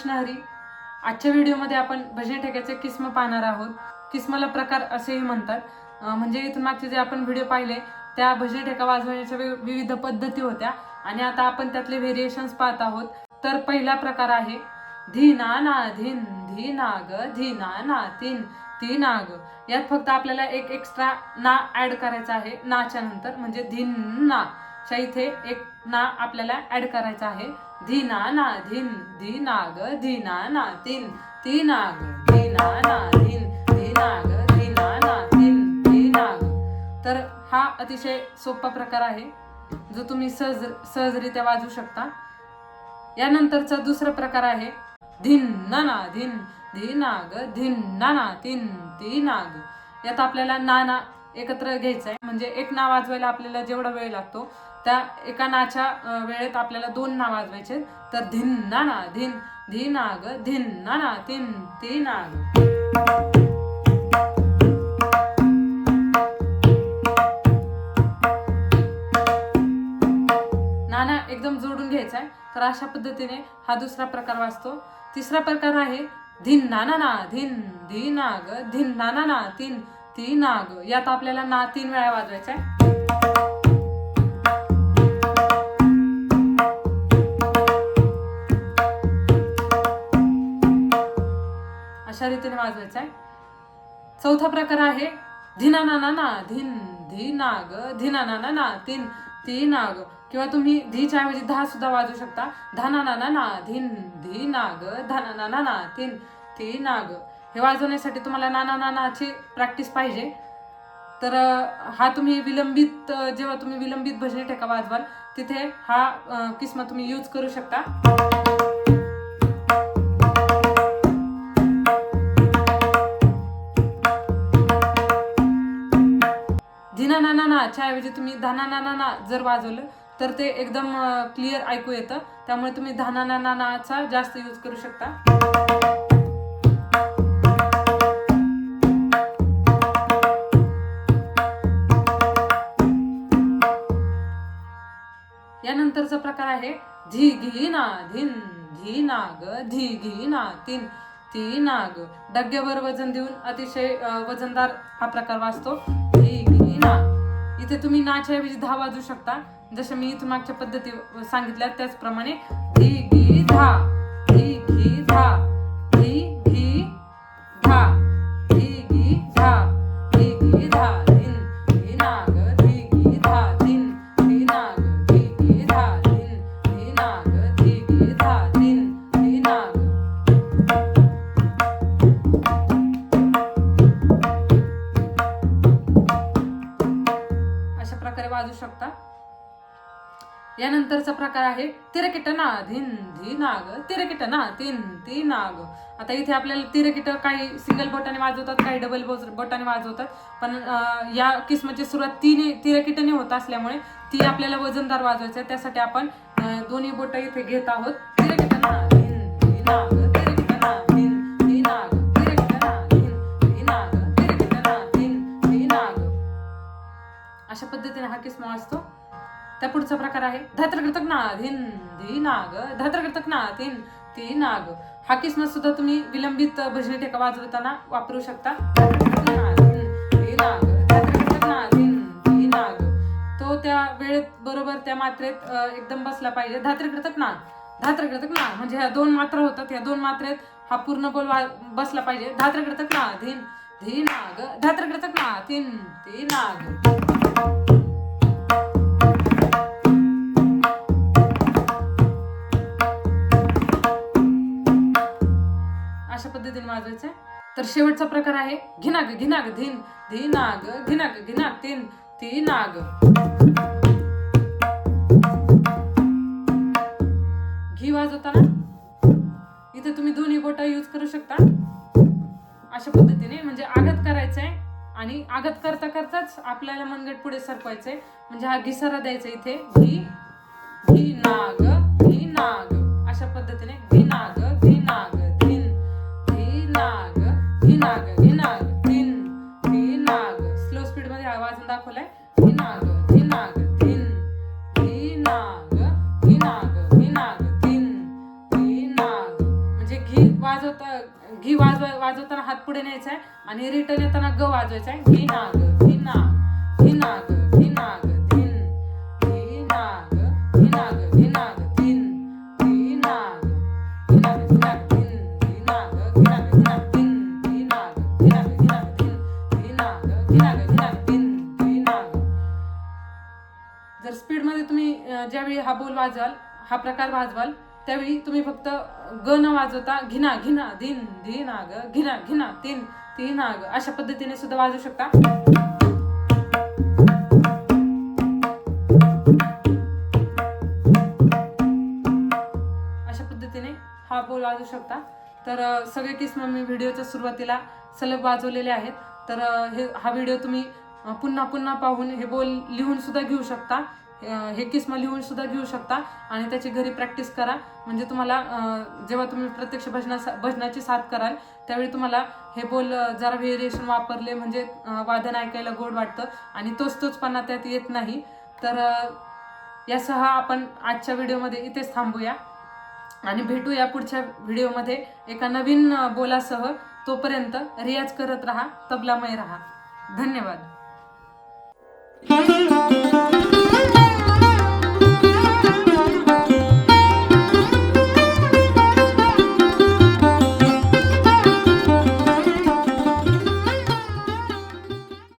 कृष्ण हरी. आजच्या व्हिडिओमध्ये आपण भजे ठेक्याचे किस्म पाहणार आहोत. किस्माला प्रकार असेही म्हणतात. म्हणजे इथून मागचे जे आपण व्हिडिओ पाहिले त्या भजे ठेका वाजवण्याच्या विविध पद्धती होत्या. आणि आता आपण त्यातले व्हेरिएशन्स पाहत आहोत. तर पहिला प्रकार आहे धीना ना धीन धी नाग धीना ना तीन ती नाग यात फक्त आपल्याला एक एक्स्ट्रा ना ऍड करायचा आहे नाच्या नंतर. म्हणजे धीन ना च्या इथे एक ना आपल्याला ऍड करायचा आहे. धिना ना धिन धी नाग धिना ना तीन ती नाग धीना ना धिन धी नाग धीना ना तीन ती नाग तर हा अतिशय सोपा प्रकार आहे जो तुम्ही सहज सहजरित्या वाजू शकता. यानंतरचा दुसरा प्रकार आहे धिन ना धिन धी नाग धिन ना तीन ती नाग यात आपल्याला नाना एकत्र घ्यायचं आहे म्हणजे एक ना वाजवायला आपल्याला जेवढा वेळ लागतो त्या एका नाच्या वेळेत आपल्याला दोन ना वाजवायचे तर धिन ना धिन धी नाग धिन ना तीन ती नाग. नाना एकदम जोडून घ्यायचा आहे. तर अशा पद्धतीने हा दुसरा प्रकार वाचतो. तिसरा प्रकार आहे धिन नाना ना धिन धी नाग धिन नाना ना तीन ती नाग. यात आपल्याला ना तीन वेळा वाजवायचा आहे. पद्धतीने वाजवायचा आहे चौथा प्रकार आहे धिना ना ना ना धिन धी नाग धिना ना ना ना तीन ती नाग किंवा तुम्ही धीच्या ऐवजी दहा सुद्धा वाजवू शकता. धाना ना ना ना धिन धी नाग धाना ना ना ना तीन ती नाग हे वाजवण्यासाठी तुम्हाला नाना नानाची प्रॅक्टिस पाहिजे. तर हा तुम्ही विलंबित जेव्हा तुम्ही विलंबित भजनी ठेका वाजवाल तिथे हा अं, किस्मा तुम्ही यूज करू शकता. ना ना ना ना ऐवजी तुम्ही धाना ना ना ना जर वाजवलं तर ते एकदम क्लिअर ऐकू येतं. त्यामुळे तुम्ही धाना ना ना नाचा जास्त यूज करू शकता. यानंतरचा प्रकार आहे धी घी ना धिन धी नाग धी घी ना तीन ती नाग. डग्यावर वजन देऊन अतिशय वजनदार हा प्रकार वाचतो. ना इथे तुम्ही नाच्या ऐवजी दहा वाजू शकता. जसं मी इथून मागच्या पद्धती सांगितल्या त्याचप्रमाणे धी घी धा. धी घी धा. प्रकारे वाजू शकता यानंतरचा प्रकार आहे तिरकिट ना धिन धी नाग तिरकिट ना तीन ती नाग आता इथे आपल्याला तिरकिट काही सिंगल बोटाने वाजवतात काही डबल बोटाने वाजवतात. पण या किस्मची सुरुवात तीन तिरकिटने होत असल्यामुळे ती आपल्याला वजनदार वाजवायचं आहे. त्यासाठी आपण दोन्ही बोट इथे घेत आहोत. तिरकिट ना धिन धी नाग अशा पद्धतीने हा किस्मा असतो त्या पुढचा प्रकार आहे धात्रकृतक ना धिन धी नाग धात्रकृतक ना तीन ती नाग हा किस्मा सुद्धा तुम्ही विलंबित भजनी ठेका वाजवताना वापरू शकता. नाग, तो त्या वेळेत बरोबर त्या मात्रेत एकदम बसला पाहिजे. धात्रकृतक ना धात्रकृतक ना म्हणजे ह्या दोन मात्रा होतात. या दोन मात्रेत हा पूर्ण बोल वा- बसला पाहिजे. धात्रकृतक ना अधीन धी नाग धात्रकृतक ना तीन ती नाग अशा पद्धतीने वाजवायचं आहे. तर शेवटचा प्रकार आहे घिनाग घिनाग धिन धी नाग घिनाग घिनाग तीन ती नाग घी वाजवताना इथे तुम्ही दोन्ही बोटा यूज करू शकता. अशा पद्धतीने म्हणजे आघात करायचंय आणि आघात करता करताच आपल्याला मनगट पुढे सरकवायचंय. म्हणजे हा घिसारा द्यायचा इथे. घी घी नाग घी नाग. अशा पद्धतीने घी नाग घी नाग धिन घी नाग घी नाग घी नाग धिन घी नाग. स्लो स्पीडमध्ये आवाज दाखवलाय. घी नाग घी वाजवा वाजवताना हात पुढे न्यायचा आहे आणि रिटर्न येताना ग वाजवायचा आहे घी नाग घी नाग घी नाग घी नाग धिन घी नाग घी नाग घी नाग धिन घी नाग घी नाग घी नाग धिन घी नाग घी नाग घी नाग धिन घी नाग घी नाग घी नाग धिन घी नाग घी नाग घी नाग धिन घी नाग जर स्पीडमध्ये तुम्ही ज्यावेळी हा बोल वाजवाल हा प्रकार वाजवाल त्यावेळी तुम्ही फक्त ग न वाजवता घिना घिना दिन धिना ग घिना घिना तीन तीन ग अशा पद्धतीने सुद्धा वाजू शकता. अशा पद्धतीने हा बोल वाजू शकता. तर सगळे किस मी व्हिडिओच्या सुरुवातीला सलग वाजवलेले आहेत. तर हे हा व्हिडिओ तुम्ही पुन्हा पुन्हा पाहून हे बोल लिहून सुद्धा घेऊ शकता. हे किस्म लिहून सुद्धा घेऊ शकता. आणि त्याची घरी प्रॅक्टिस करा. म्हणजे तुम्हाला जेव्हा तुम्ही प्रत्यक्ष भजना भजनाची साथ कराल त्यावेळी तुम्हाला हे बोल जरा व्हेरिएशन वापरले म्हणजे वादन ऐकायला गोड वाटतं. आणि तोच तोचपणा त्यात येत नाही. तर यासह आपण आजच्या व्हिडिओमध्ये इथेच थांबूया. आणि भेटूया पुढच्या व्हिडिओमध्ये. एका नवीन बोलासह तोपर्यंत रियाज करत राहा तबलामय राहा. धन्यवाद.